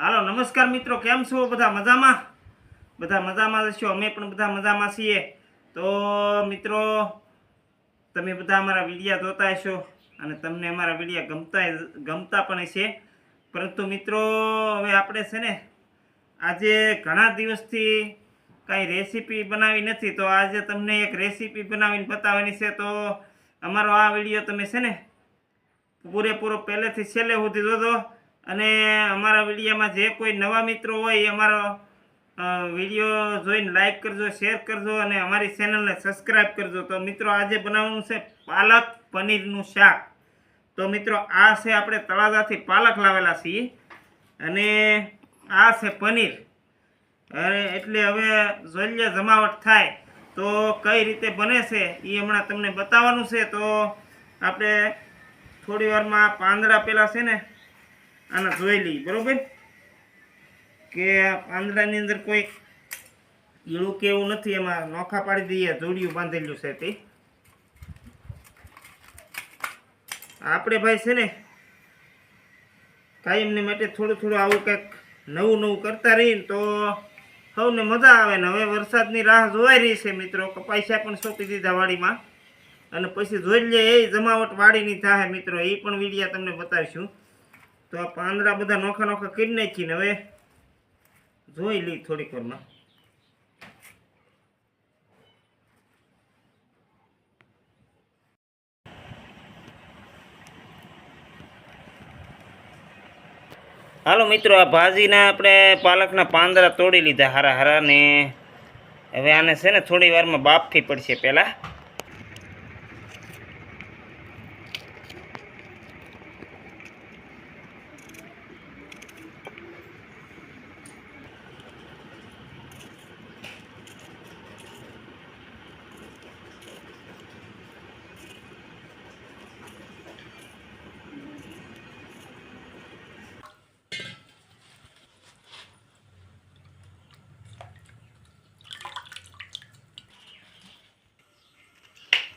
હાલો, નમસ્કાર મિત્રો, કેમ છો? બધા મજામાં? બધા મજામાં છો? અમે પણ બધા મજામાં છીએ. તો મિત્રો, તમે બધા અમારા વિડીયા જોતા હશો અને તમને અમારા વિડીયા ગમતા ગમતા પણ છે પરંતુ મિત્રો, હવે આપણે છે ને, આજે ઘણા દિવસથી કાંઈ રેસીપી બનાવી નથી. તો આજે તમને એક રેસીપી બનાવીને બતાવવાની છે. તો અમારો આ વીડિયો તમે છે ને, પૂરેપૂરો પહેલેથી છેલ્લે સુધી જોજો. અને અમારા વિડીયોમાં જે કોઈ નવા મિત્રો હોય એ અમારો વીડિયો જોઈને લાઈક કરજો શેર કરજો અને અમારી ચેનલને સબસ્ક્રાઈબ કરજો. તો મિત્રો, આજે બનાવવાનું છે પાલક પનીરનું શાક. તો મિત્રો, આ છે આપણે તળાજાથી પાલક લાવેલા છીએ અને આ છે પનીર. અને એટલે હવે જોઈએ જમાવટ થાય તો કઈ રીતે બને છે એ હમણાં તમને બતાવવાનું છે. તો આપણે થોડી વારમાં પાંદડા પહેલાં છે ને આના જોઈ લઈએ બરોબર? કે પાંદડાની અંદર કોઈ ઈળું કે એવું નથી, એમાં નોખા પાડી દઈએ, જોડિયું બાંધેલું છે તે. આપણે ભાઈ છે ને, કાયમને માટે થોડું થોડું આવું કંઈક નવું નવું કરતા રહીએ ને તો સૌને મજા આવે ને. હવે વરસાદની રાહ જોવાઈ રહી છે મિત્રો કપાસિયા પણ સોંપી દીધા વાડીમાં. અને પછી જોઈ લઈએ, એ જમાવટ વાડીની થાય મિત્રો, એ પણ વિડીયા તમને બતાવીશું. તો આ પાંદડા બધા નોખા નોખા કરી નાખીને હવે જોઈ લઈ થોડીક વારમાં. હાલો મિત્રો, આ ભાજીના આપણે પાલકના પાંદડા તોડી લીધા, હારા હારા ને હવે આને છે ને થોડી વારમાં બાફી પડશે પહેલાં.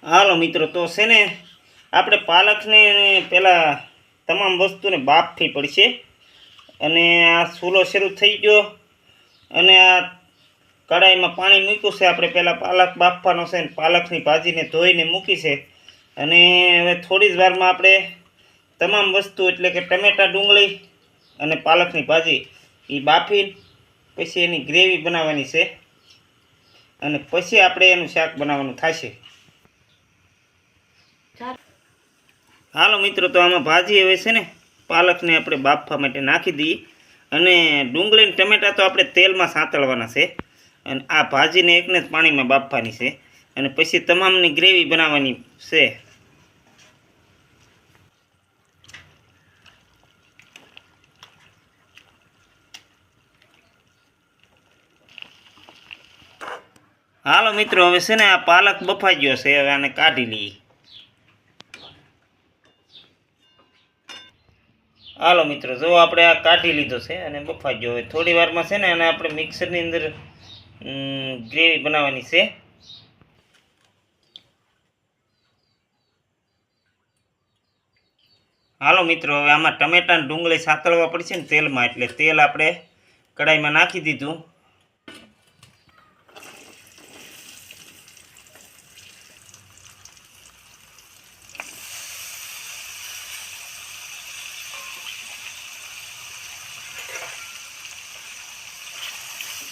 હાલો મિત્રો, તો છે ને, આપણે પાલકને પહેલાં તમામ વસ્તુને બાફવી પડશે. અને આ સૂલો શરૂ થઈ ગયો. અને આ કડાઈમાં પાણી મૂક્યું છે. આપણે પહેલાં પાલક બાફવાનો છે ને, પાલકની ભાજીને ધોઈને મૂકી છે. અને હવે થોડી જ વારમાં આપણે તમામ વસ્તુ, એટલે કે ટમેટા ડુંગળી અને પાલકની ભાજી એ બાફી પછી એની ગ્રેવી બનાવવાની છે. અને પછી આપણે એનું શાક બનાવવાનું થશે. હાલો મિત્રો, તો આમાં ભાજી હવે છે ને પાલકને આપણે બાફવા માટે નાખી દઈએ. અને ડુંગળી ને ટમેટા તો આપણે તેલમાં સાંતળવાના છે. અને આ ભાજીને એકને જ પાણીમાં બાફવાની છે. અને પછી તમામની ગ્રેવી બનાવવાની છે. હાલો મિત્રો, હવે છે ને આ પાલક બફાઈ ગયો છે. હવે આને કાઢી લઈએ. હાલો મિત્રો, જો આપણે આ કાઢી લીધો છે અને બફાઈ ગયો હવે થોડી વારમાં છે ને અને આપણે મિક્સરની અંદર ગ્રેવી બનાવવાની છે. હાલો મિત્રો, હવે આમાં ટમેટાને ડુંગળી સાતળવા પડશે ને તેલમાં, એટલે તેલ આપણે કડાઈમાં નાખી દીધું.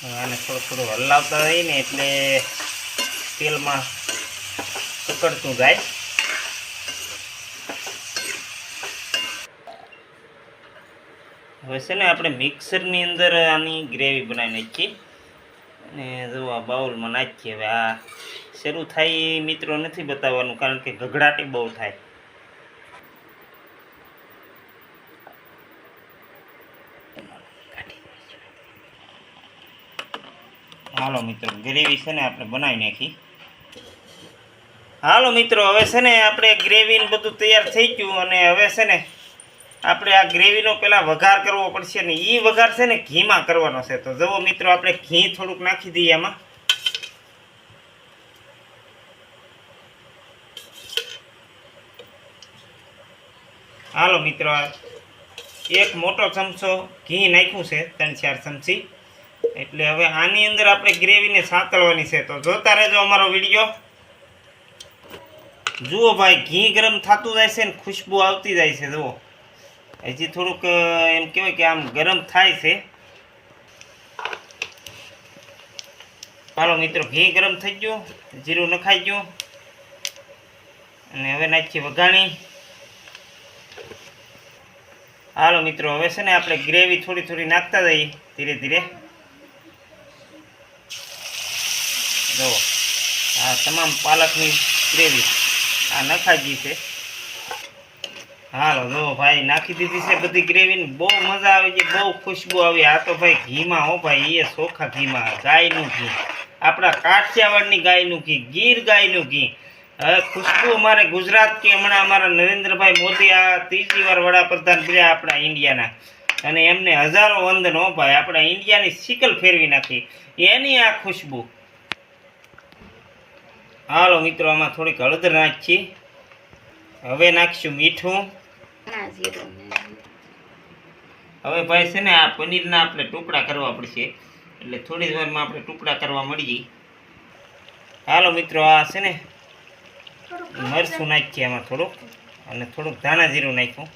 આને થોડું થોડું હલાવતા રહીએ ને એટલે તેલમાં ઉકળતું જાય. હવે છે ને આપણે મિક્સરની અંદર આની ગ્રેવી બનાવી નાખીએ. અને જો આ બાઉલમાં નાખીએ. હવે આ શરૂ થાય મિત્રો નથી બતાવવાનું, કારણ કે ગગડાટી બહુ થાય. હાલો મિત્રો, ગ્રેવી છે ને આપણે બનાવી નાખી. હાલો મિત્રો, હવે છે ને આપણે ગ્રેવી બધું તૈયાર થઈ ગયું અને હવે છે ને આપણે આ ગ્રેવીનો પહેલાં વઘાર કરવો પડશે ને એ વઘાર છે ને ઘીમાં કરવાનો છે. તો જુઓ મિત્રો, આપણે ઘી થોડુંક નાખી દઈએ આમાં. હાલો મિત્રો એક મોટો ચમચો ઘી નાખ્યું છે, ત્રણ ચાર ચમચી. એટલે હવે આની અંદર આપણે ગ્રેવીને સાતળવાની છે. તો જોતા રહેજો અમારો વીડિયો. જુઓ ભાઈ, ઘી ગરમ થતું જાય છે ને ખુશ્બુ આવતી જાય છે, જુઓ. હજી થોડુંક એમ કહેવાય કે આમ ગરમ થાય છે. ચાલો મિત્રો, ઘી ગરમ થઈ ગયું. જીરું નખાઈ ગયું. અને હવે નાખીએ વઘાણી. હાલો મિત્રો, હવે છે ને આપણે ગ્રેવી થોડી થોડી નાખતા જઈએ ધીરે ધીરે. જો આ તમામ પાલકની ગ્રેવી. આ નખાજી છે. હાલો જો ભાઈ, નાખી દીધી છે બધી ગ્રેવીને. બહુ મજા આવી છે, બહુ ખુશ્બુ આવી. આ તો ભાઈ ઘીમાં હો ભાઈ એ ચોખા ઘીમાં, ગાયનું ઘી. આપણા કાઠિયાવાડની ગાયનું ઘી, ગીર ગાયનું ઘી. હવે ખુશ્બુ અમારે ગુજરાત કે હમણાં અમારા નરેન્દ્રભાઈ મોદી આ ત્રીજી વાર વડાપ્રધાન બન્યા આપણા ઇન્ડિયાના. અને એમને હજારો વંદન હો ભાઈ. આપણા ઇન્ડિયાની સિકલ ફેરવી નાખી. એની આ ખુશ્બુ. હાલો મિત્રો આમાં થોડીક હળદર નાખીએ. હવે નાખીશું મીઠું. હવે ભાઈ છે ને આ પનીરના આપણે ટુકડા કરવા પડશે. એટલે થોડી જ વારમાં આપણે ટુકડા કરવા મળીએ હાલો મિત્રો આ છે ને મરસું નાખીએ આમાં થોડુંક. અને થોડુંક ધાણા જીરું નાખ્યું.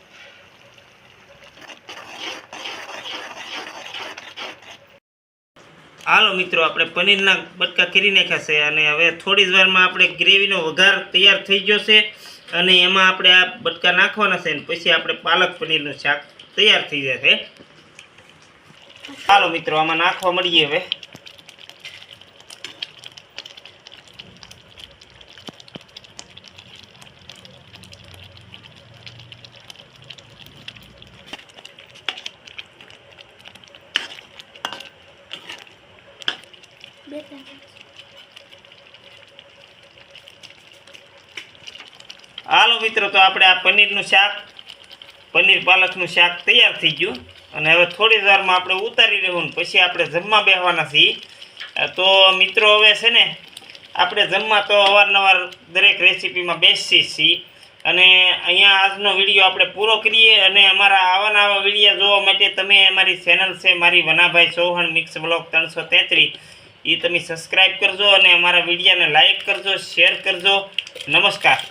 હાલો મિત્રો, આપણે પનીરના બટકા કરી નાખ્યા છે અને હવે થોડી જ વારમાં આપણે ગ્રેવીનો વઘાર તૈયાર થઈ ગયો છે અને એમાં આપણે આ બટકા નાખવાના છે અને પછી આપણે પાલક પનીરનું શાક તૈયાર થઈ જશે. હાલો મિત્રો, આમાં નાખવા મળીએ હવે. હાલો મિત્રો, તો આપણે આ પનીરનું શાક, પનીર પાલકનું શાક તૈયાર થઈ ગયું. અને હવે થોડી વારમાં આપણે ઉતારી લેવું પછી આપણે જમવા બેહવાના છીએ. તો મિત્રો હવે છે ને, આપણે જમવા તો અવારનવાર દરેક રેસીપીમાં બેસી જ છીએ. અને અહીંયા આજનો વીડિયો આપણે પૂરો કરીએ અને અમારા આવા નવા વીડિયો જોવા માટે તમે અમારી ચેનલ છે, મારી વનાભાઈ ચૌહાણ મિક્સ બ્લોગ ત્રણસો તેત્રીસ. એ તમે સબસ્ક્રાઈબ કરજો અને અમારા વિડીયાને લાઇક કરજો શેર કરજો. નમસ્કાર.